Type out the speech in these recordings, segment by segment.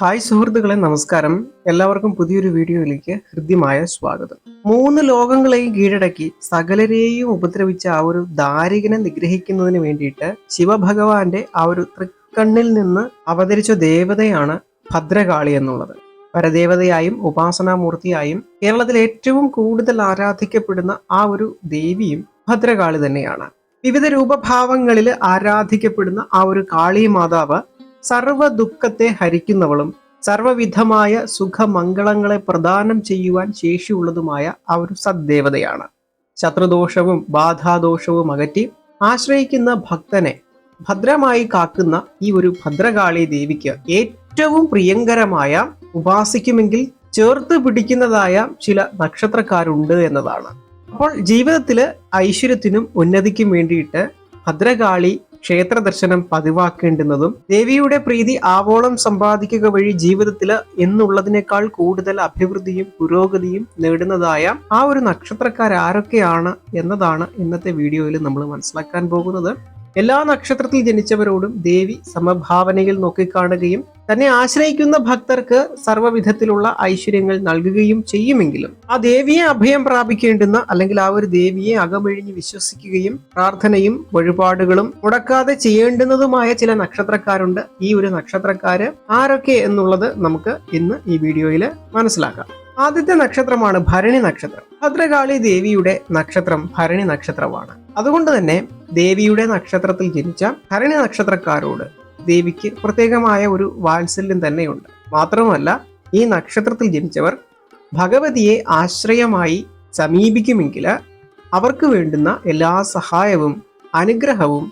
Hi സുഹൃത്തുക്കളെ നമസ്കാരം. എല്ലാവർക്കും പുതിയൊരു വീഡിയോയിലേക്ക് ഹൃദ്യമായ സ്വാഗതം. മൂന്ന് ലോകങ്ങളെയും കീഴടക്കി സകലരെയും ഉപദ്രവിച്ച ആ ഒരു ദാരികനെ നിഗ്രഹിക്കുന്നതിന് വേണ്ടിയിട്ട് ശിവഭഗവാന്റെ ആ ഒരു തൃക്കണ്ണിൽ നിന്ന് അവതരിച്ച ദേവതയാണ് ഭദ്രകാളി എന്നുള്ളത്. പരദേവതയായും ഉപാസനാമൂർത്തിയായും കേരളത്തിൽ ഏറ്റവും കൂടുതൽ ആരാധിക്കപ്പെടുന്ന ആ ഒരു ദേവിയും ഭദ്രകാളി തന്നെയാണ്. വിവിധ രൂപഭാവങ്ങളിൽ ആരാധിക്കപ്പെടുന്ന ആ ഒരു കാളി മാതാവ് സർവ ദുഃഖത്തെ ഹരിക്കുന്നവളും സർവവിധമായ സുഖമംഗളങ്ങളെ പ്രദാനം ചെയ്യുവാൻ ശേഷിയുള്ളതുമായ ആ ഒരു സദ്ദേവതയാണ്. ശത്രുദോഷവും ബാധാദോഷവും അകറ്റി ആശ്രയിക്കുന്ന ഭക്തനെ ഭദ്രമായി കാക്കുന്ന ഈ ഒരു ഭദ്രകാളി ദേവിക്ക് ഏറ്റവും പ്രിയങ്കരമായ ഉപാസിക്കുമെങ്കിൽ ചേർത്ത് പിടിക്കുന്നതായ ചില നക്ഷത്രക്കാരുണ്ട് എന്നതാണ്. അപ്പോൾ ജീവിതത്തിൽ ഐശ്വര്യത്തിനും ഉന്നതിക്കും വേണ്ടിയിട്ട് ഭദ്രകാളി ക്ഷേത്ര ദർശനം പതിവാക്കേണ്ടുന്നതും ദേവിയുടെ പ്രീതി ആവോളം സമ്പാദിക്കുക വഴി ജീവിതത്തിൽ എന്നുള്ളതിനേക്കാൾ കൂടുതൽ അഭിവൃദ്ധിയും പുരോഗതിയും നേടുന്നതായ ആ ഒരു നക്ഷത്രക്കാർ ആരൊക്കെയാണ് എന്നതാണ് ഇന്നത്തെ വീഡിയോയിൽ നമ്മൾ മനസ്സിലാക്കാൻ പോകുന്നത്. എല്ലാ നക്ഷത്രത്തിൽ ജനിച്ചവരോടും ദേവി സമഭാവനയിൽ നോക്കിക്കാണുകയും തന്നെ ആശ്രയിക്കുന്ന ഭക്തർക്ക് സർവവിധത്തിലുള്ള ഐശ്വര്യങ്ങൾ നൽകുകയും ചെയ്യുമെങ്കിലും ആ ദേവിയെ അഭയം പ്രാപിക്കേണ്ടുന്ന അല്ലെങ്കിൽ ആ ഒരു ദേവിയെ അകമഴിഞ്ഞ് വിശ്വസിക്കുകയും പ്രാർത്ഥനയും വഴിപാടുകളും മുടക്കാതെ ചെയ്യേണ്ടുന്നതുമായ ചില നക്ഷത്രക്കാരുണ്ട്. ഈ ഒരു നക്ഷത്രക്കാര് ആരൊക്കെ എന്നുള്ളത് നമുക്ക് ഇന്ന് ഈ വീഡിയോയിൽ മനസ്സിലാക്കാം. ആദ്യത്തെ നക്ഷത്രമാണ് ഭരണി നക്ഷത്രം. ഭദ്രകാളി ദേവിയുടെ നക്ഷത്രം ഭരണി നക്ഷത്രമാണ്. അതുകൊണ്ട് തന്നെ ദേവിയുടെ നക്ഷത്രത്തിൽ ജനിച്ച ഭരണി നക്ഷത്രക്കാരോട് ദേവിക്ക് പ്രത്യേകമായ ഒരു വാത്സല്യം തന്നെയുണ്ട്. മാത്രമല്ല ഈ നക്ഷത്രത്തിൽ ജനിച്ചവർ ഭഗവതിയെ ആശ്രയമായി സമീപിക്കുമെങ്കിൽ അവർക്ക് വേണ്ടുന്ന എല്ലാ സഹായവും അനുഗ്രഹവും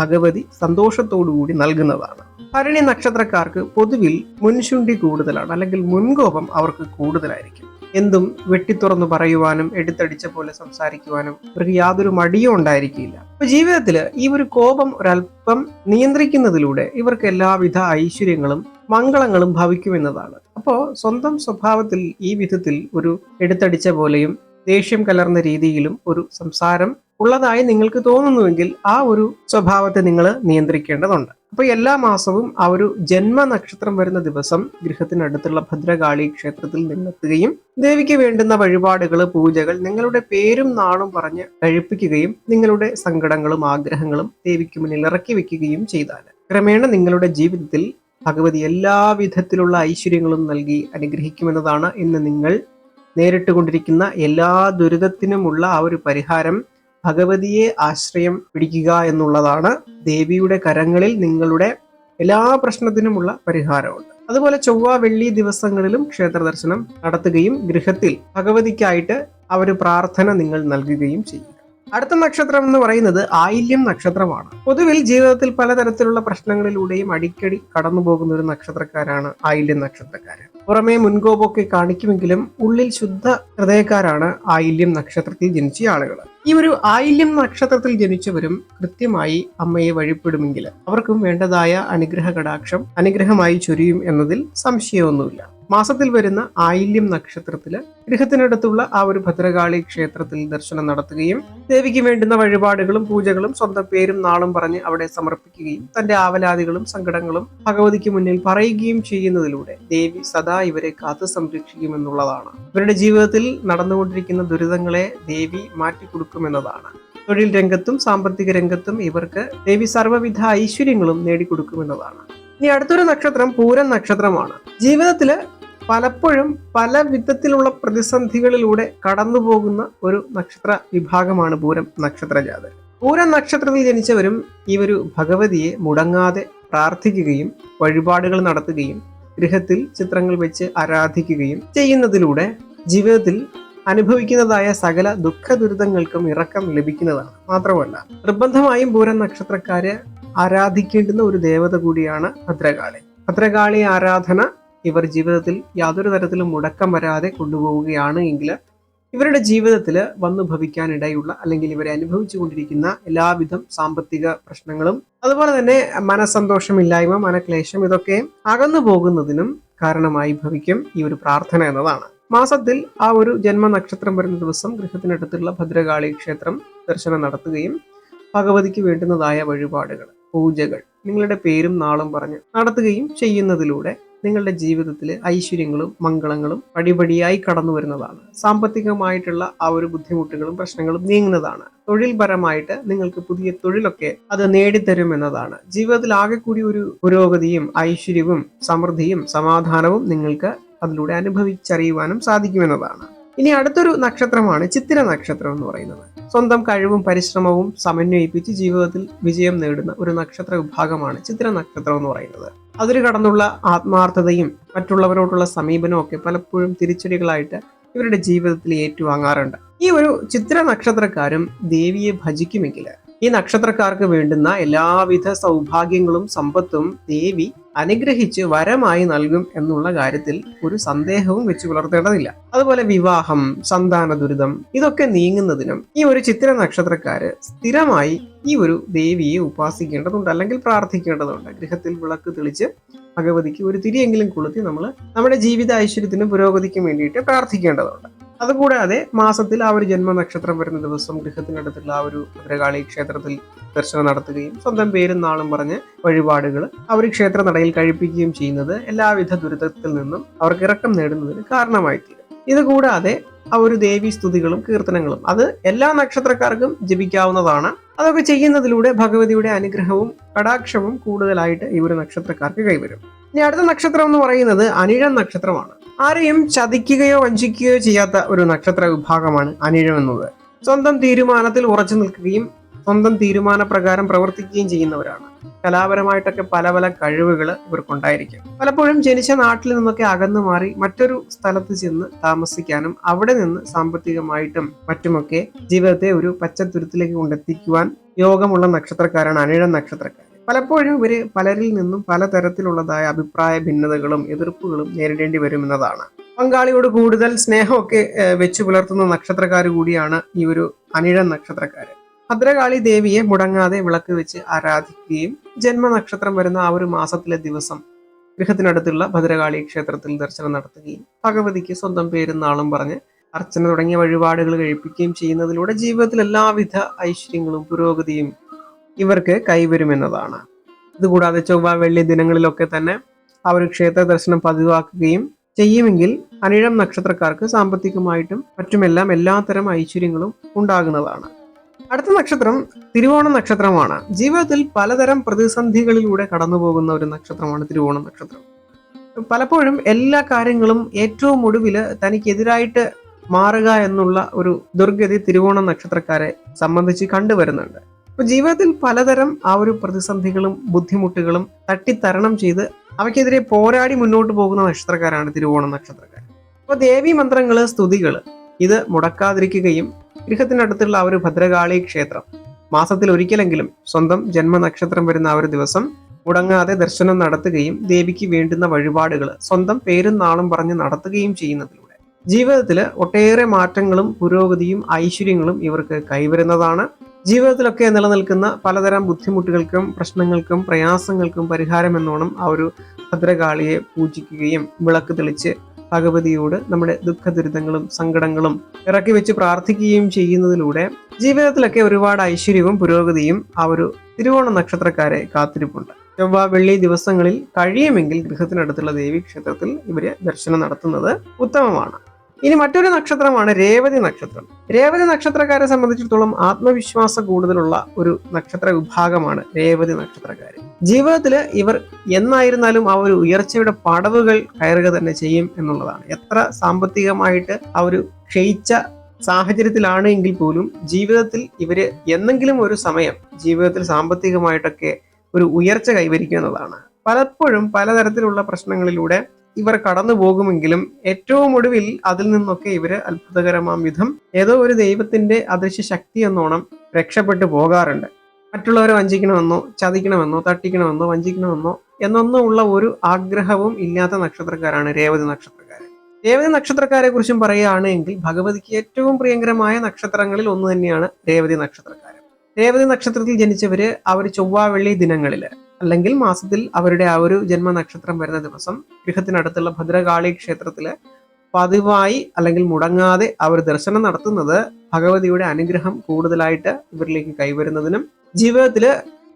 ഭഗവതി സന്തോഷത്തോടുകൂടി നൽകുന്നതാണ്. ഭരണി നക്ഷത്രക്കാർക്ക് പൊതുവിൽ മുൻശുണ്ടി കൂടുതലാണ് അല്ലെങ്കിൽ മുൻകോപം അവർക്ക് കൂടുതലായിരിക്കും. എന്തും വെട്ടിത്തുറന്ന് പറയുവാനും എടുത്തടിച്ച പോലെ സംസാരിക്കുവാനും ഇവർക്ക് യാതൊരു മടിയും ഉണ്ടായിരിക്കില്ല. അപ്പൊ ജീവിതത്തിൽ ഈ ഒരു കോപം ഒരല്പം നിയന്ത്രിക്കുന്നതിലൂടെ ഇവർക്ക് എല്ലാവിധ ഐശ്വര്യങ്ങളും മംഗളങ്ങളും ഭവിക്കുമെന്നതാണ്. അപ്പോൾ സ്വന്തം സ്വഭാവത്തിൽ ഈ വിധത്തിൽ ഒരു എടുത്തടിച്ച പോലെയും ദേഷ്യം കലർന്ന രീതിയിലും ഒരു സംസാരം ഉള്ളതായി നിങ്ങൾക്ക് തോന്നുന്നുവെങ്കിൽ ആ ഒരു സ്വഭാവത്തെ നിങ്ങൾ നിയന്ത്രിക്കേണ്ടതുണ്ട്. അപ്പൊ എല്ലാ മാസവും ആ ഒരു ജന്മ നക്ഷത്രം വരുന്ന ദിവസം ഗൃഹത്തിനടുത്തുള്ള ഭദ്രകാളി ക്ഷേത്രത്തിൽ നിന്നെത്തുകയും ദേവിക്ക് വേണ്ടുന്ന വഴിപാടുകൾ പൂജകൾ നിങ്ങളുടെ പേരും നാളും പറഞ്ഞ് കഴിപ്പിക്കുകയും നിങ്ങളുടെ സങ്കടങ്ങളും ആഗ്രഹങ്ങളും ദേവിക്ക് മുന്നിൽ ഇറക്കി വെക്കുകയും ചെയ്താൽ ക്രമേണ നിങ്ങളുടെ ജീവിതത്തിൽ ഭഗവതി എല്ലാ വിധത്തിലുള്ള ഐശ്വര്യങ്ങളും നൽകി അനുഗ്രഹിക്കുമെന്നതാണ് ഇന്ന് നിങ്ങൾ നേരിട്ടുകൊണ്ടിരിക്കുന്ന എല്ലാ ദുരിതത്തിനുമുള്ള ആ ഒരു പരിഹാരം ഭഗവതിയെ ആശ്രയം പിടിക്കുക എന്നുള്ളതാണ് ദേവിയുടെ കരങ്ങളിൽ നിങ്ങളുടെ എല്ലാ പ്രശ്നത്തിനുമുള്ള പരിഹാരമുണ്ട്. അതുപോലെ ചൊവ്വ വെള്ളി ദിവസങ്ങളിലും ക്ഷേത്ര ദർശനം നടത്തുകയും ഗൃഹത്തിൽ ഭഗവതിക്കായിട്ട് ആ ഒരു പ്രാർത്ഥന നിങ്ങൾ നൽകുകയും ചെയ്യും അടുത്ത നക്ഷത്രം എന്ന് പറയുന്നത് ആയില്യം നക്ഷത്രമാണ്. പൊതുവിൽ ജീവിതത്തിൽ പലതരത്തിലുള്ള പ്രശ്നങ്ങളിലൂടെയും അടിക്കടി കടന്നു പോകുന്ന ഒരു നക്ഷത്രക്കാരാണ് ആയില്യം നക്ഷത്രക്കാര്. പുറമേ മുൻകോപൊക്കെ കാണിക്കുമെങ്കിലും ഉള്ളിൽ ശുദ്ധ ഹൃദയക്കാരാണ് ആയില്യം നക്ഷത്രത്തിൽ ജനിച്ച ആളുകൾ ഈ ഒരു ആയില്യം നക്ഷത്രത്തിൽ ജനിച്ചവരും കൃത്യമായി അമ്മയെ വഴിപ്പെടുമെങ്കിൽ അവർക്കും വേണ്ടതായ അനുഗ്രഹ കടാക്ഷം അനുഗ്രഹമായി ചൊരിയും എന്നതിൽ സംശയമൊന്നുമില്ല. മാസത്തിൽ വരുന്ന ആയില്യം നക്ഷത്രത്തിൽ ഗൃഹത്തിനടുത്തുള്ള ആ ഒരു ഭദ്രകാളി ക്ഷേത്രത്തിൽ ദർശനം നടത്തുകയും ദേവിക്ക് വേണ്ടുന്ന വഴിപാടുകളും പൂജകളും സ്വന്തം പേരും നാളും പറഞ്ഞ് അവിടെ സമർപ്പിക്കുകയും തന്റെ ആവലാദികളും സങ്കടങ്ങളും ഭഗവതിക്ക് മുന്നിൽ പറയുകയും ചെയ്യുന്നതിലൂടെ ദേവി സദാ ഇവരെ കാത്തു സംരക്ഷിക്കുമെന്നുള്ളതാണ് ഇവരുടെ ജീവിതത്തിൽ നടന്നുകൊണ്ടിരിക്കുന്ന ദുരിതങ്ങളെ ദേവി മാറ്റിക്കൊടുക്കുമെന്നതാണ് തൊഴിൽ രംഗത്തും സാമ്പത്തിക രംഗത്തും ഇവർക്ക് ദേവി സർവവിധ ഐശ്വര്യങ്ങളും നേടിക്കൊടുക്കുമെന്നതാണ്. ഇനി അടുത്തൊരു നക്ഷത്രം പൂരൻ നക്ഷത്രമാണ്. ജീവിതത്തിൽ പലപ്പോഴും പല വിധത്തിലുള്ള പ്രതിസന്ധികളിലൂടെ കടന്നു പോകുന്ന ഒരു നക്ഷത്ര വിഭാഗമാണ് പൂരം നക്ഷത്ര ജാതകർ പൂരം നക്ഷത്രത്തിൽ ജനിച്ചവരും ഈ ഒരു ഭഗവതിയെ മുടങ്ങാതെ പ്രാർത്ഥിക്കുകയും വഴിപാടുകൾ നടത്തുകയും ഗൃഹത്തിൽ ചിത്രങ്ങൾ വെച്ച് ആരാധിക്കുകയും ചെയ്യുന്നതിലൂടെ ജീവിതത്തിൽ അനുഭവിക്കുന്നതായ സകല ദുഃഖ ദുരിതങ്ങൾക്കും ഇറക്കം ലഭിക്കുന്നതാണ്. മാത്രമല്ല നിർബന്ധമായും പൂരം നക്ഷത്രക്കാര് ആരാധിക്കേണ്ടുന്ന ഒരു ദേവത കൂടിയാണ് ഭദ്രകാളി. ഭദ്രകാളി ആരാധന ഇവർ ജീവിതത്തിൽ യാതൊരു തരത്തിലും മുടക്കം വരാതെ കൊണ്ടുപോവുകയാണ് എങ്കിൽ ഇവരുടെ ജീവിതത്തിൽ വന്നു ഭവിക്കാനിടയുള്ള അല്ലെങ്കിൽ ഇവരെ അനുഭവിച്ചു കൊണ്ടിരിക്കുന്ന എല്ലാവിധം സാമ്പത്തിക പ്രശ്നങ്ങളും അതുപോലെ തന്നെ മനസ്സന്തോഷമില്ലായ്മ മനക്ലേശം ഇതൊക്കെ അകന്നു പോകുന്നതിനും കാരണമായി ഭവിക്കും ഈ ഒരു പ്രാർത്ഥന എന്നതാണ്. മാസത്തിൽ ആ ഒരു ജന്മനക്ഷത്രം വരുന്ന ദിവസം ഗൃഹത്തിനടുത്തുള്ള ഭദ്രകാളി ക്ഷേത്രം ദർശനം നടത്തുകയും ഭഗവതിക്ക് വേണ്ടുന്നതായ വഴിപാടുകൾ പൂജകൾ നിങ്ങളുടെ പേരും നാളും പറഞ്ഞ് നടത്തുകയും ചെയ്യുന്നതിലൂടെ നിങ്ങളുടെ ജീവിതത്തിൽ ഐശ്വര്യങ്ങളും മംഗളങ്ങളും പടിപടിയായി കടന്നു വരുന്നതാണ്. സാമ്പത്തികമായിട്ടുള്ള ആ ഒരു ബുദ്ധിമുട്ടുകളും പ്രശ്നങ്ങളും നീങ്ങുന്നതാണ്. തൊഴിൽപരമായിട്ട് നിങ്ങൾക്ക് പുതിയ തൊഴിലൊക്കെ അത് നേടിത്തരും എന്നതാണ്. ജീവിതത്തിൽ ആകെ കൂടി ഒരു പുരോഗതിയും ഐശ്വര്യവും സമൃദ്ധിയും സമാധാനവും നിങ്ങൾക്ക് അതിലൂടെ അനുഭവിച്ചറിയുവാനും സാധിക്കുമെന്നതാണ്. ഇനി അടുത്തൊരു നക്ഷത്രമാണ് ചിത്തിര നക്ഷത്രം എന്ന് പറയുന്നത്. സ്വന്തം കഴിവും പരിശ്രമവും സമന്വയിപ്പിച്ച് ജീവിതത്തിൽ വിജയം നേടുന്ന ഒരു നക്ഷത്ര വിഭാഗമാണ് ചിത്തിര നക്ഷത്രം എന്ന് പറയുന്നത്. അതിൽ കടന്നുള്ള ആത്മാർത്ഥതയും മറ്റുള്ളവരോടുള്ള സമീപനവും ഒക്കെ പലപ്പോഴും തിരിച്ചടികളായിട്ട് ഇവരുടെ ജീവിതത്തിൽ ഏറ്റുവാങ്ങാറുണ്ട്. ഈ ഒരു ചിത്ര നക്ഷത്രക്കാരും ദേവിയെ ഭജിക്കുമെങ്കിൽ ഈ നക്ഷത്രക്കാർക്ക് വേണ്ടുന്ന എല്ലാവിധ സൗഭാഗ്യങ്ങളും സമ്പത്തും ദേവി അനുഗ്രഹിച്ച് വരമായി നൽകും എന്നുള്ള കാര്യത്തിൽ ഒരു സന്ദേഹവും വെച്ച് പുലർത്തേണ്ടതില്ല. അതുപോലെ വിവാഹം സന്താന ദുരിതം ഇതൊക്കെ നീങ്ങുന്നതിനും ഈ ഒരു ചിത്ര നക്ഷത്രക്കാര് സ്ഥിരമായി ഈ ഒരു ദേവിയെ ഉപാസിക്കേണ്ടതുണ്ട് അല്ലെങ്കിൽ പ്രാർത്ഥിക്കേണ്ടതുണ്ട്. ഗൃഹത്തിൽ വിളക്ക് തെളിച്ച് ഭഗവതിക്ക് ഒരു തിരിയെങ്കിലും കൊളുത്തി നമ്മൾ നമ്മുടെ ജീവിത ഐശ്വര്യത്തിനും പുരോഗതിക്കും വേണ്ടിയിട്ട് പ്രാർത്ഥിക്കേണ്ടതുണ്ട്. അതുകൂടാതെ മാസത്തിൽ ആ ഒരു ജന്മനക്ഷത്രം വരുന്ന ദിവസം ഗൃഹത്തിനടുത്തുള്ള ആ ഒരു ഭദ്രകാളി ക്ഷേത്രത്തിൽ ദർശനം നടത്തുകയും സ്വന്തം പേരും നാളും പറഞ്ഞ് വഴിപാടുകൾ അവർ ക്ഷേത്ര നടയിൽ കഴിപ്പിക്കുകയും ചെയ്യുന്നത് എല്ലാവിധ ദുരിതത്തിൽ നിന്നും അവർക്ക് ഇറക്കം നേടുന്നതിന് കാരണമായി ഇതുകൂടാതെ ആ ഒരു ദേവി സ്തുതികളും കീർത്തനങ്ങളും അത് എല്ലാ നക്ഷത്രക്കാർക്കും ജപിക്കാവുന്നതാണ്. അതൊക്കെ ചെയ്യുന്നതിലൂടെ ഭഗവതിയുടെ അനുഗ്രഹവും കടാക്ഷവും കൂടുതലായിട്ട് ഈ ഒരു നക്ഷത്രക്കാർക്ക് കൈവരും. ഇനി അടുത്ത നക്ഷത്രം എന്ന് പറയുന്നത് അനിഴം നക്ഷത്രമാണ്. ആരെയും ചതിക്കുകയോ വഞ്ചിക്കുകയോ ചെയ്യാത്ത ഒരു നക്ഷത്ര വിഭാഗമാണ് അനിഴം എന്നത്. സ്വന്തം തീരുമാനത്തിൽ ഉറച്ചു നിൽക്കുകയും സ്വന്തം തീരുമാനപ്രകാരം പ്രവർത്തിക്കുകയും ചെയ്യുന്നവരാണ്. കലാപരമായിട്ടൊക്കെ പല പല കഴിവുകൾ ഇവർക്കുണ്ടായിരിക്കും. പലപ്പോഴും ജനിച്ച നാട്ടിൽ നിന്നൊക്കെ അകന്നു മാറി മറ്റൊരു സ്ഥലത്ത് ചെന്ന് താമസിക്കാനും അവിടെ നിന്ന് സാമ്പത്തികമായിട്ടും മറ്റുമൊക്കെ ജീവിതത്തെ ഒരു പച്ചത്തുരുത്തിലേക്ക് കൊണ്ടെത്തിക്കുവാൻ യോഗമുള്ള നക്ഷത്രക്കാരാണ് അനിഴം നക്ഷത്രക്കാർ. പലപ്പോഴും ഇവർ പലരിൽ നിന്നും പലതരത്തിലുള്ളതായ അഭിപ്രായ ഭിന്നതകളും എതിർപ്പുകളും നേരിടേണ്ടി വരുമെന്നതാണ് പങ്കാളിയോട് കൂടുതൽ സ്നേഹമൊക്കെ വെച്ചു പുലർത്തുന്ന നക്ഷത്രക്കാർ കൂടിയാണ് ഈ ഒരു അനിഴം നക്ഷത്രക്കാർ ഭദ്രകാളി ദേവിയെ മുടങ്ങാതെ വിളക്ക് വെച്ച് ആരാധിക്കുകയും ജന്മനക്ഷത്രം വരുന്ന ആ ഒരു മാസത്തിലെ ദിവസം ഗൃഹത്തിനടുത്തുള്ള ഭദ്രകാളി ക്ഷേത്രത്തിൽ ദർശനം നടത്തുകയും ഭഗവതിക്ക് സ്വന്തം പേരും നാളും പറഞ്ഞ് അർച്ചന തുടങ്ങിയ വഴിപാടുകൾ കഴിപ്പിക്കുകയും ചെയ്യുന്നതിലൂടെ ജീവിതത്തിൽ എല്ലാവിധ ഐശ്വര്യങ്ങളും പുരോഗതിയും ഇവർക്ക് കൈവരുമെന്നതാണ്. ഇതുകൂടാതെ ചൊവ്വ വെള്ളി ദിനങ്ങളിലൊക്കെ തന്നെ അവർ ക്ഷേത്ര ദർശനം പതിവാക്കുകയും ചെയ്യുമെങ്കിൽ അനിഴം നക്ഷത്രക്കാർക്ക് സാമ്പത്തികമായിട്ടും മറ്റുമെല്ലാം എല്ലാത്തരം ഐശ്വര്യങ്ങളും ഉണ്ടാകുന്നതാണ്. അടുത്ത നക്ഷത്രം തിരുവോണ നക്ഷത്രമാണ്. ജീവിതത്തിൽ പലതരം പ്രതിസന്ധികളിലൂടെ കടന്നു പോകുന്ന ഒരു നക്ഷത്രമാണ് തിരുവോണ നക്ഷത്രം. പലപ്പോഴും എല്ലാ കാര്യങ്ങളും ഏറ്റവും ഒടുവിൽ തനിക്കെതിരായിട്ട് മാറുക എന്നുള്ള ഒരു ദുർഗതി തിരുവോണ നക്ഷത്രക്കാരെ സംബന്ധിച്ച് കണ്ടുവരുന്നുണ്ട്. അപ്പൊ ജീവിതത്തിൽ പലതരം ആ ഒരു പ്രതിസന്ധികളും ബുദ്ധിമുട്ടുകളും തട്ടിത്തരണം ചെയ്ത് അവയ്ക്കെതിരെ പോരാടി മുന്നോട്ട് പോകുന്ന നക്ഷത്രക്കാരാണ് തിരുവോണ നക്ഷത്രക്കാർ. അപ്പൊ ദേവി മന്ത്രങ്ങൾ സ്തുതികൾ ഇത് മുടക്കാതിരിക്കുകയും ഗൃഹത്തിനടുത്തുള്ള ആ ഒരു ഭദ്രകാളി ക്ഷേത്രം മാസത്തിൽ ഒരിക്കലെങ്കിലും സ്വന്തം ജന്മനക്ഷത്രം വരുന്ന ആ ഒരു ദിവസം മുടങ്ങാതെ ദർശനം നടത്തുകയും ദേവിക്ക് വേണ്ടുന്ന വഴിപാടുകൾ സ്വന്തം പേരും നാളും പറഞ്ഞ് നടത്തുകയും ചെയ്യുന്നതിലൂടെ ജീവിതത്തിൽ ഒട്ടേറെ മാറ്റങ്ങളും പുരോഗതിയും ഐശ്വര്യങ്ങളും ഇവർക്ക് കൈവരുന്നതാണ്. ജീവിതത്തിലൊക്കെ നിലനിൽക്കുന്ന പലതരം ബുദ്ധിമുട്ടുകൾക്കും പ്രശ്നങ്ങൾക്കും പ്രയാസങ്ങൾക്കും പരിഹാരം എന്നോണം ആ ഒരു ഭദ്രകാളിയെ പൂജിക്കുകയും വിളക്ക് തെളിച്ച് ഭഗവതിയോട് നമ്മുടെ ദുഃഖ ദുരിതങ്ങളും സങ്കടങ്ങളും ഇറക്കി വെച്ച് പ്രാർത്ഥിക്കുകയും ചെയ്യുന്നതിലൂടെ ജീവിതത്തിലൊക്കെ ഒരുപാട് ഐശ്വര്യവും പുരോഗതിയും ആ ഒരു തിരുവോണ നക്ഷത്രക്കാരെ കാത്തിരിപ്പുണ്ട്. ചൊവ്വ വെള്ളി ദിവസങ്ങളിൽ കഴിയുമെങ്കിൽ ഗൃഹത്തിനടുത്തുള്ള ദേവീ ക്ഷേത്രത്തിൽ ഇവർ ദർശനം നടത്തുന്നത് ഉത്തമമാണ്. ഇനി മറ്റൊരു നക്ഷത്രമാണ് രേവതി നക്ഷത്രം. രേവതി നക്ഷത്രക്കാരെ സംബന്ധിച്ചിടത്തോളം ആത്മവിശ്വാസം കൂടുതലുള്ള ഒരു നക്ഷത്ര വിഭാഗമാണ് രേവതി നക്ഷത്രക്കാർ ജീവിതത്തിൽ ഇവർ എന്നായിരുന്നാലും ആ ഒരു ഉയർച്ചയുടെ പടവുകൾ കയറുക തന്നെ ചെയ്യും എന്നുള്ളതാണ്. എത്ര സാമ്പത്തികമായിട്ട് അവർ ക്ഷയിച്ച സാഹചര്യത്തിലാണ് എങ്കിൽ പോലും ജീവിതത്തിൽ ഇവർ എന്നെങ്കിലും ഒരു സമയം ജീവിതത്തിൽ സാമ്പത്തികമായിട്ടൊക്കെ ഒരു ഉയർച്ച കൈവരിക്കുന്നതാണ് പലപ്പോഴും പലതരത്തിലുള്ള പ്രശ്നങ്ങളിലൂടെ ഇവർ കടന്നു പോകുമെങ്കിലും ഏറ്റവും ഒടുവിൽ അതിൽ നിന്നൊക്കെ ഇവർ അത്ഭുതകരമാം വിധം ഏതോ ഒരു ദൈവത്തിന്റെ അദൃശ്യ ശക്തി എന്നോണം രക്ഷപ്പെട്ടു പോകാറുണ്ട്. മറ്റുള്ളവരെ വഞ്ചിക്കണമെന്നോ ചതിക്കണമെന്നോ തട്ടിക്കണമെന്നോ വഞ്ചിക്കണമെന്നോ എന്നൊന്നും ഉള്ള ഒരു ആഗ്രഹവും ഇല്ലാത്ത നക്ഷത്രക്കാരാണ് രേവതി നക്ഷത്രക്കാർ രേവതി നക്ഷത്രക്കാരെ കുറിച്ചും പറയുകയാണെങ്കിൽ ഭഗവതിക്ക് ഏറ്റവും പ്രിയങ്കരമായ നക്ഷത്രങ്ങളിൽ ഒന്ന് തന്നെയാണ് രേവതി നക്ഷത്രക്കാരൻ രേവതി നക്ഷത്രത്തിൽ ജനിച്ചവര് അവർ ചൊവ്വ വെള്ളി ദിനങ്ങളിൽ അല്ലെങ്കിൽ മാസത്തിൽ അവരുടെ ആ ഒരു ജന്മ നക്ഷത്രം വരുന്ന ദിവസം ഗൃഹത്തിനടുത്തുള്ള ഭദ്രകാളി ക്ഷേത്രത്തിൽ പതിവായി അല്ലെങ്കിൽ മുടങ്ങാതെ അവർ ദർശനം നടത്തുന്നത് ഭഗവതിയുടെ അനുഗ്രഹം കൂടുതലായിട്ട് ഇവരിലേക്ക് കൈവരുന്നതിനും ജീവിതത്തിൽ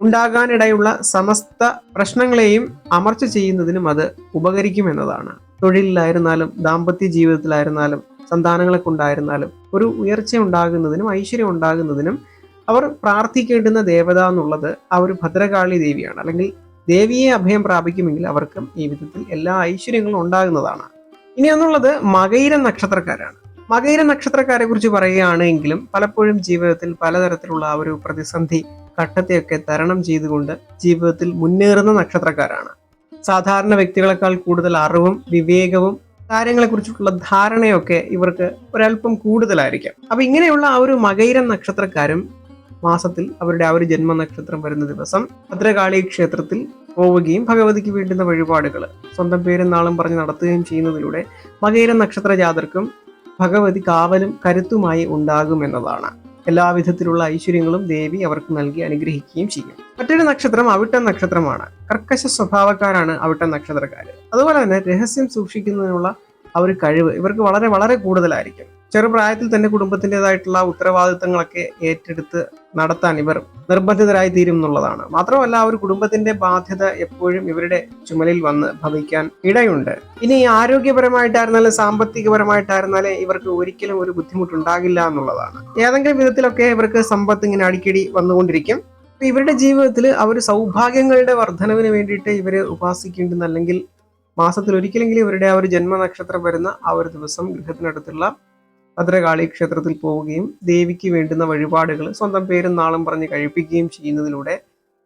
ഉണ്ടാകാനിടയുള്ള സമസ്ത പ്രശ്നങ്ങളെയും അമർച്ച ചെയ്യുന്നതിനും അത് ഉപകരിക്കുമെന്നതാണ് തൊഴിലിലായിരുന്നാലും ദാമ്പത്യ ജീവിതത്തിലായിരുന്നാലും സന്താനങ്ങളെ കൊണ്ടായിരുന്നാലും ഒരു ഉയർച്ച ഉണ്ടാകുന്നതിനും ഐശ്വര്യം ഉണ്ടാകുന്നതിനും അവർ പ്രാർത്ഥിക്കേണ്ടുന്ന ദേവത എന്നുള്ളത് ആ ഒരു ഭദ്രകാളി ദേവിയാണ്. അല്ലെങ്കിൽ ദേവിയെ അഭയം പ്രാപിക്കുമെങ്കിൽ അവർക്കും ഈ വിധത്തിൽ എല്ലാ ഐശ്വര്യങ്ങളും ഉണ്ടാകുന്നതാണ്. ഇനി എന്നുള്ളത് മകയിര നക്ഷത്രക്കാരാണ്. മകയിര നക്ഷത്രക്കാരെ കുറിച്ച് പറയുകയാണെങ്കിലും പലപ്പോഴും ജീവിതത്തിൽ പലതരത്തിലുള്ള ആ ഒരു പ്രതിസന്ധി ഘട്ടത്തെയൊക്കെ തരണം ചെയ്തുകൊണ്ട് ജീവിതത്തിൽ മുന്നേറുന്ന നക്ഷത്രക്കാരാണ്. സാധാരണ വ്യക്തികളെക്കാൾ കൂടുതൽ അറിവും വിവേകവും കാര്യങ്ങളെക്കുറിച്ചിട്ടുള്ള ധാരണയൊക്കെ ഇവർക്ക് ഒരല്പം കൂടുതലായിരിക്കാം. അപ്പൊ ഇങ്ങനെയുള്ള ആ ഒരു മകയിരം നക്ഷത്രക്കാരും മാസത്തിൽ അവരുടെ ആ ഒരു ജന്മനക്ഷത്രം വരുന്ന ദിവസം ഭദ്രകാളി ക്ഷേത്രത്തിൽ പോവുകയും ഭഗവതിക്ക് വേണ്ടുന്ന വഴിപാടുകൾ സ്വന്തം പേരും നാളും പറഞ്ഞ് നടത്തുകയും ചെയ്യുന്നതിലൂടെ മകേര നക്ഷത്ര ജാതർക്കും ഭഗവതി കാവലും കരുത്തുമായി ഉണ്ടാകുമെന്നതാണ് എല്ലാവിധത്തിലുള്ള ഐശ്വര്യങ്ങളും ദേവി അവർക്ക് നൽകി അനുഗ്രഹിക്കുകയും ചെയ്യും. മറ്റൊരു നക്ഷത്രം അവിട്ട നക്ഷത്രമാണ്. കർക്കശ സ്വഭാവക്കാരാണ് അവിട്ട നക്ഷത്രക്കാർ അതുപോലെ തന്നെ രഹസ്യം സൂക്ഷിക്കുന്നതിനുള്ള ആ ഒരു കഴിവ് ഇവർക്ക് വളരെ വളരെ കൂടുതലായിരിക്കും. ചെറുപ്രായത്തിൽ തന്നെ കുടുംബത്തിന്റെതായിട്ടുള്ള ഉത്തരവാദിത്തങ്ങളൊക്കെ ഏറ്റെടുത്ത് നടത്താൻ ഇവർ നിർബന്ധിതരായി തീരും എന്നുള്ളതാണ്. മാത്രമല്ല ഒരു കുടുംബത്തിന്റെ ബാധ്യത എപ്പോഴും ഇവരുടെ ചുമലിൽ വന്ന് ഭവിക്കാൻ ഇടയുണ്ട്. ഇനി ആരോഗ്യപരമായിട്ടായിരുന്നാലും സാമ്പത്തികപരമായിട്ടായിരുന്നാലും ഇവർക്ക് ഒരിക്കലും ഒരു ബുദ്ധിമുട്ടുണ്ടാകില്ല എന്നുള്ളതാണ്. ഏതെങ്കിലും വിധത്തിലൊക്കെ ഇവർക്ക് സമ്പത്ത് ഇങ്ങനെ അടിക്കടി വന്നുകൊണ്ടിരിക്കും. ഇവരുടെ ജീവിതത്തിൽ അവർ സൗഭാഗ്യങ്ങളുടെ വർധനവിന് വേണ്ടിയിട്ട് ഇവർ ഉപാസിക്കേണ്ടുന്ന അല്ലെങ്കിൽ മാസത്തിൽ ഒരിക്കലെങ്കിലും ഇവരുടെ ആ ഒരു ജന്മനക്ഷത്രം വരുന്ന ആ ഒരു ദിവസം ഗൃഹത്തിനടുത്തുള്ള ഭദ്രകാളി ക്ഷേത്രത്തിൽ പോവുകയും ദേവിക്ക് വേണ്ടുന്ന വഴിപാടുകൾ സ്വന്തം പേരും നാളും പറഞ്ഞ് കഴിപ്പിക്കുകയും ചെയ്യുന്നതിലൂടെ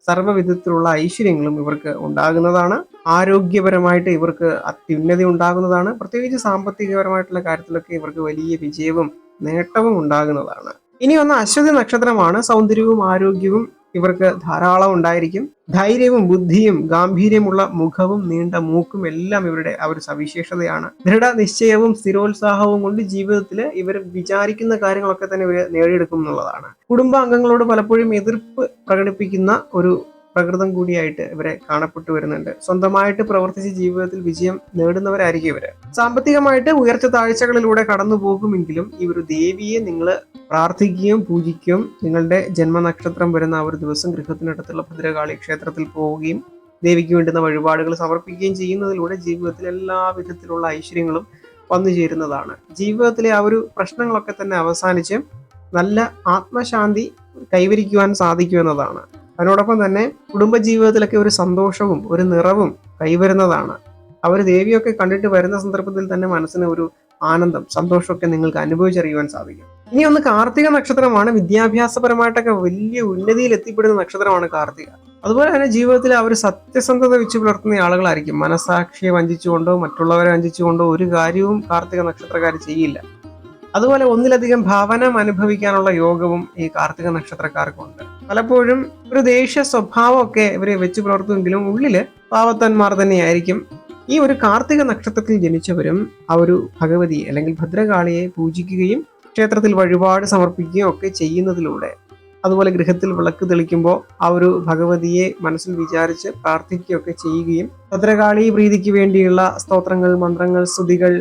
സർവവിധത്തിലുള്ള ഐശ്വര്യങ്ങളും ഇവർക്ക് ഉണ്ടാകുന്നതാണ്. ആരോഗ്യപരമായിട്ട് ഇവർക്ക് അത്യുന്നതി ഉണ്ടാകുന്നതാണ്. പ്രത്യേകിച്ച് സാമ്പത്തികപരമായിട്ടുള്ള കാര്യത്തിലൊക്കെ ഇവർക്ക് വലിയ വിജയവും നേട്ടവും ഉണ്ടാകുന്നതാണ്. ഇനി വന്ന അശ്വതി നക്ഷത്രമാണ്. സൗന്ദര്യവും ആരോഗ്യവും ഇവർക്ക് ധാരാളം ഉണ്ടായിരിക്കും. ധൈര്യവും ബുദ്ധിയും ഗാംഭീര്യമുള്ള മുഖവും നീണ്ട മൂക്കും എല്ലാം ഇവരുടെ ആ ഒരു സവിശേഷതയാണ്. ദൃഢനിശ്ചയവും സ്ഥിരോത്സാഹവും കൊണ്ട് ജീവിതത്തിൽ ഇവർ വിചാരിക്കുന്ന കാര്യങ്ങളൊക്കെ തന്നെ ഇവർ നേടിയെടുക്കും എന്നുള്ളതാണ്. കുടുംബാംഗങ്ങളോട് പലപ്പോഴും എതിർപ്പ് പ്രകടിപ്പിക്കുന്ന ഒരു പ്രകൃതം കൂടിയായിട്ട് ഇവരെ കാണപ്പെട്ടു വരുന്നുണ്ട്. സ്വന്തമായിട്ട് പ്രവർത്തിച്ച് ജീവിതത്തിൽ വിജയം നേടുന്നവരായിരിക്കും ഇവർ. സാമ്പത്തികമായിട്ട് ഉയർച്ച താഴ്ചകളിലൂടെ കടന്നു പോകുമെങ്കിലും ഈ ഒരു ദേവിയെ നിങ്ങൾ പ്രാർത്ഥിക്കുകയും പൂജിക്കുകയും നിങ്ങളുടെ ജന്മനക്ഷത്രം വരുന്ന ആ ഒരു ദിവസം ഗൃഹത്തിനടുത്തുള്ള ഭദ്രകാളി ക്ഷേത്രത്തിൽ പോവുകയും ദേവിക്ക് വേണ്ടുന്ന വഴിപാടുകൾ സമർപ്പിക്കുകയും ചെയ്യുന്നതിലൂടെ ജീവിതത്തിൽ എല്ലാ വിധത്തിലുള്ള ഐശ്വര്യങ്ങളും വന്നു ചേരുന്നതാണ്. ജീവിതത്തിലെ ആ ഒരു പ്രശ്നങ്ങളൊക്കെ തന്നെ അവസാനിച്ച് നല്ല ആത്മശാന്തി കൈവരിക്കുവാൻ സാധിക്കുമെന്നതാണ് അതിനോടൊപ്പം തന്നെ കുടുംബജീവിതത്തിലൊക്കെ ഒരു സന്തോഷവും ഒരു നിറവും കൈവരുന്നതാണ്. അവർ ദേവിയൊക്കെ കണ്ടിട്ട് വരുന്ന സന്ദർഭത്തിൽ തന്നെ മനസ്സിന് ഒരു ആനന്ദം സന്തോഷമൊക്കെ നിങ്ങൾക്ക് അനുഭവിച്ചറിയുവാൻ സാധിക്കും. ഇനി ഒന്ന് കാർത്തിക നക്ഷത്രമാണ്. വിദ്യാഭ്യാസപരമായിട്ടൊക്കെ വലിയ ഉന്നതിയിൽ എത്തിപ്പെടുന്ന നക്ഷത്രമാണ് കാർത്തിക. അതുപോലെ തന്നെ ജീവിതത്തിൽ അവർ സത്യസന്ധത വെച്ച് പുലർത്തുന്ന ആളുകളായിരിക്കും. മനസാക്ഷിയെ വഞ്ചിച്ചുകൊണ്ടോ മറ്റുള്ളവരെ വഞ്ചിച്ചുകൊണ്ടോ ഒരു കാര്യവും കാർത്തിക നക്ഷത്രക്കാർ ചെയ്യില്ല. അതുപോലെ ഒന്നിലധികം ഭാവനം അനുഭവിക്കാനുള്ള യോഗവും ഈ കാർത്തിക നക്ഷത്രക്കാർക്കുണ്ട്. പലപ്പോഴും ഒരു ദേഷ്യ സ്വഭാവമൊക്കെ ഇവരെ വെച്ച് പുലർത്തുമെങ്കിലും ഉള്ളിൽ പാവത്തന്മാർ തന്നെയായിരിക്കും. ഈ ഒരു കാർത്തിക നക്ഷത്രത്തിൽ ജനിച്ചവരും ആ ഒരു ഭഗവതി അല്ലെങ്കിൽ ഭദ്രകാളിയെ പൂജിക്കുകയും ക്ഷേത്രത്തിൽ വഴിപാട് സമർപ്പിക്കുകയും ഒക്കെ ചെയ്യുന്നതിലൂടെ അതുപോലെ ഗൃഹത്തിൽ വിളക്ക് തെളിക്കുമ്പോൾ ആ ഒരു ഭഗവതിയെ മനസ്സിൽ വിചാരിച്ച് പ്രാർത്ഥിക്കുകയൊക്കെ ചെയ്യുകയും ഭദ്രകാളി പ്രീതിക്ക് വേണ്ടിയുള്ള സ്തോത്രങ്ങൾ മന്ത്രങ്ങൾ സ്തുതികൾ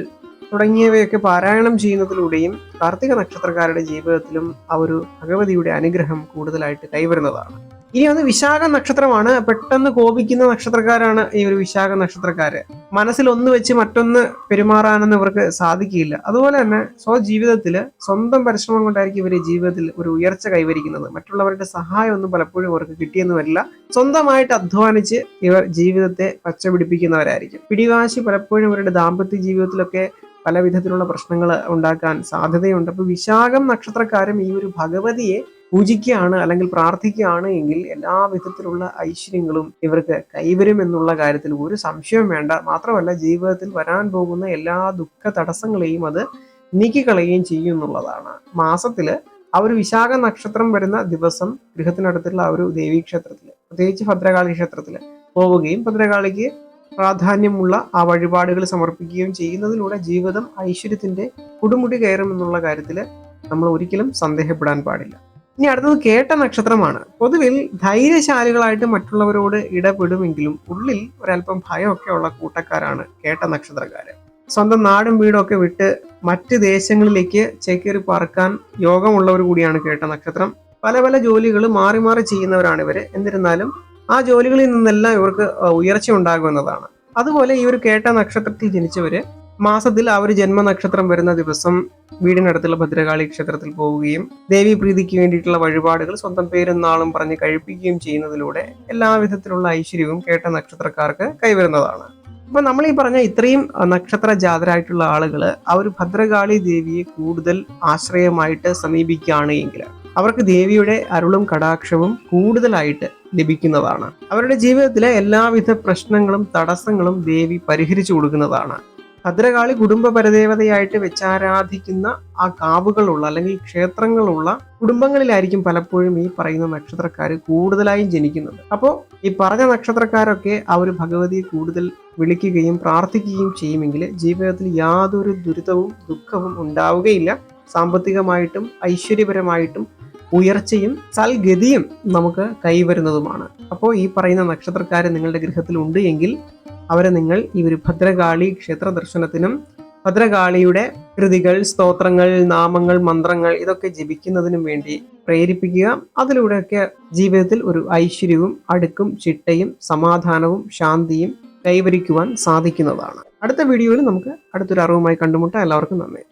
തുടങ്ങിയവയൊക്കെ പാരായണം ചെയ്യുന്നതിലൂടെയും കാർത്തിക നക്ഷത്രക്കാരുടെ ജീവിതത്തിലും ആ ഒരു ഭഗവതിയുടെ അനുഗ്രഹം കൂടുതലായിട്ട് കൈവരുന്നതാണ്. ഇനി ഒന്ന് വിശാഖ നക്ഷത്രമാണ്. പെട്ടെന്ന് കോപിക്കുന്ന നക്ഷത്രക്കാരാണ് ഈ ഒരു വിശാഖ നക്ഷത്രക്കാര്. മനസ്സിൽ ഒന്ന് വെച്ച് മറ്റൊന്ന് പെരുമാറാനൊന്നും ഇവർക്ക് സാധിക്കില്ല അതുപോലെ തന്നെ സ്വജീവിതത്തിൽ സ്വന്തം പരിശ്രമം കൊണ്ടായിരിക്കും ഇവർ ജീവിതത്തിൽ ഒരു ഉയർച്ച കൈവരിക്കുന്നത്. മറ്റുള്ളവരുടെ സഹായം ഒന്നും പലപ്പോഴും അവർക്ക് കിട്ടിയെന്ന് വരില്ല. സ്വന്തമായിട്ട് അധ്വാനിച്ച് ഇവർ ജീവിതത്തെ പച്ചപിടിപ്പിക്കുന്നവരായിരിക്കും. പിടിവാശി പലപ്പോഴും ഇവരുടെ ദാമ്പത്യ ജീവിതത്തിലൊക്കെ പല വിധത്തിലുള്ള പ്രശ്നങ്ങൾ ഉണ്ടാക്കാൻ സാധ്യതയുണ്ട്. അപ്പൊ വിശാഖം നക്ഷത്രക്കാരും ഈ ഒരു ഭഗവതിയെ പൂജിക്കുകയാണ് അല്ലെങ്കിൽ പ്രാർത്ഥിക്കുകയാണ് എങ്കിൽ എല്ലാ വിധത്തിലുള്ള ഐശ്വര്യങ്ങളും ഇവർക്ക് കൈവരും എന്നുള്ള കാര്യത്തിൽ ഒരു സംശയവും വേണ്ട. മാത്രമല്ല ജീവിതത്തിൽ വരാൻ പോകുന്ന എല്ലാ ദുഃഖ തടസ്സങ്ങളെയും അത് നീക്കിക്കളയുകയും ചെയ്യും എന്നുള്ളതാണ്. മാസത്തിൽ ആ ഒരു വിശാഖ നക്ഷത്രം വരുന്ന ദിവസം ഗൃഹത്തിനടുത്തുള്ള ആ ഒരു ദേവീക്ഷേത്രത്തിൽ പ്രത്യേകിച്ച് ഭദ്രകാളി ക്ഷേത്രത്തിൽ പോവുകയും ഭദ്രകാളിക്ക് പ്രാധാന്യമുള്ള ആ വഴിപാടുകൾ സമർപ്പിക്കുകയും ചെയ്യുന്നതിലൂടെ ജീവിതം ഐശ്വര്യത്തിന്റെ കുടുമുടി കയറുമെന്നുള്ള കാര്യത്തിൽ നമ്മൾ ഒരിക്കലും സന്ദേഹപ്പെടാൻ പാടില്ല. ഇനി അടുത്തത് കേട്ട നക്ഷത്രമാണ്. പൊതുവിൽ ധൈര്യശാലികളായിട്ട് മറ്റുള്ളവരോട് ഇടപെടുമെങ്കിലും ഉള്ളിൽ ഒരല്പം ഭയമൊക്കെ ഉള്ള കൂട്ടക്കാരാണ് കേട്ട നക്ഷത്രക്കാര് സ്വന്തം നാടും വീടും ഒക്കെ വിട്ട് മറ്റ് ദേശങ്ങളിലേക്ക് ചേക്കേറി പറക്കാൻ യോഗമുള്ളവർ കൂടിയാണ് കേട്ട നക്ഷത്രം. പല പല ജോലികൾ മാറി മാറി ചെയ്യുന്നവരാണ് ഇവർ. എന്നിരുന്നാലും ആ ജോലികളിൽ നിന്നെല്ലാം ഇവർക്ക് ഉയർച്ച ഉണ്ടാകുമെന്നതാണ്. അതുപോലെ ഈ ഒരു കേട്ട നക്ഷത്രത്തിൽ ജനിച്ചവര് മാസത്തിൽ ആ ഒരു ജന്മനക്ഷത്രം വരുന്ന ദിവസം വീടിനടുത്തുള്ള ഭദ്രകാളി ക്ഷേത്രത്തിൽ പോവുകയും ദേവി പ്രീതിക്ക് വേണ്ടിയിട്ടുള്ള വഴിപാടുകൾ സ്വന്തം പേരും നാളും പറഞ്ഞ് കഴിപ്പിക്കുകയും ചെയ്യുന്നതിലൂടെ എല്ലാവിധത്തിലുള്ള ഐശ്വര്യവും കേട്ട നക്ഷത്രക്കാർക്ക് കൈവരുന്നതാണ്. അപ്പൊ നമ്മൾ ഈ പറഞ്ഞ ഇത്രയും നക്ഷത്ര ജാതരായിട്ടുള്ള ആളുകൾ ആ ഒരു ഭദ്രകാളി ദേവിയെ കൂടുതൽ ആശ്രയമായിട്ട് സമീപിക്കുകയാണ് എങ്കിൽ അവർക്ക് ദേവിയുടെ അരുളും കടാക്ഷവും കൂടുതലായിട്ട് ലഭിക്കുന്നതാണ്. അവരുടെ ജീവിതത്തിലെ എല്ലാവിധ പ്രശ്നങ്ങളും തടസ്സങ്ങളും ദേവി പരിഹരിച്ചു കൊടുക്കുന്നതാണ്. ഭദ്രകാളി കുടുംബ പരദേവതയായിട്ട് വെച്ചാരാധിക്കുന്ന ആ കാവുകളുള്ള അല്ലെങ്കിൽ ക്ഷേത്രങ്ങളുള്ള കുടുംബങ്ങളിലായിരിക്കും പലപ്പോഴും ഈ പറയുന്ന നക്ഷത്രക്കാർ കൂടുതലായും ജനിക്കുന്നത്. അപ്പോൾ ഈ പറഞ്ഞ നക്ഷത്രക്കാരൊക്കെ ആ ഒരു ഭഗവതിയെ കൂടുതൽ വിളിക്കുകയും പ്രാർത്ഥിക്കുകയും ചെയ്യുമെങ്കിൽ ജീവിതത്തിൽ യാതൊരു ദുരിതവും ദുഃഖവും ഉണ്ടാവുകയില്ല. സാമ്പത്തികമായിട്ടും ഐശ്വര്യപരമായിട്ടും ഉയർച്ചയും സൽഗതിയും നമുക്ക് കൈവരുന്നതുമാണ്. അപ്പോൾ ഈ പറയുന്ന നക്ഷത്രക്കാർ നിങ്ങളുടെ ഗൃഹത്തിൽ ഉണ്ട് എങ്കിൽ അവരെ നിങ്ങൾ ഈ ഒരു ഭദ്രകാളി ക്ഷേത്ര ദർശനത്തിനും ഭദ്രകാളിയുടെ കൃതികൾ സ്തോത്രങ്ങൾ നാമങ്ങൾ മന്ത്രങ്ങൾ ഇതൊക്കെ ജപിക്കുന്നതിനും വേണ്ടി പ്രേരിപ്പിക്കുക. അതിലൂടെയൊക്കെ ജീവിതത്തിൽ ഒരു ഐശ്വര്യവും അടുക്കും ചിട്ടയും സമാധാനവും ശാന്തിയും കൈവരിക്കുവാൻ സാധിക്കുന്നതാണ്. അടുത്ത വീഡിയോയിൽ നമുക്ക് അടുത്തൊരു അറിവുമായി കണ്ടുമുട്ടാം. എല്ലാവർക്കും നന്ദി.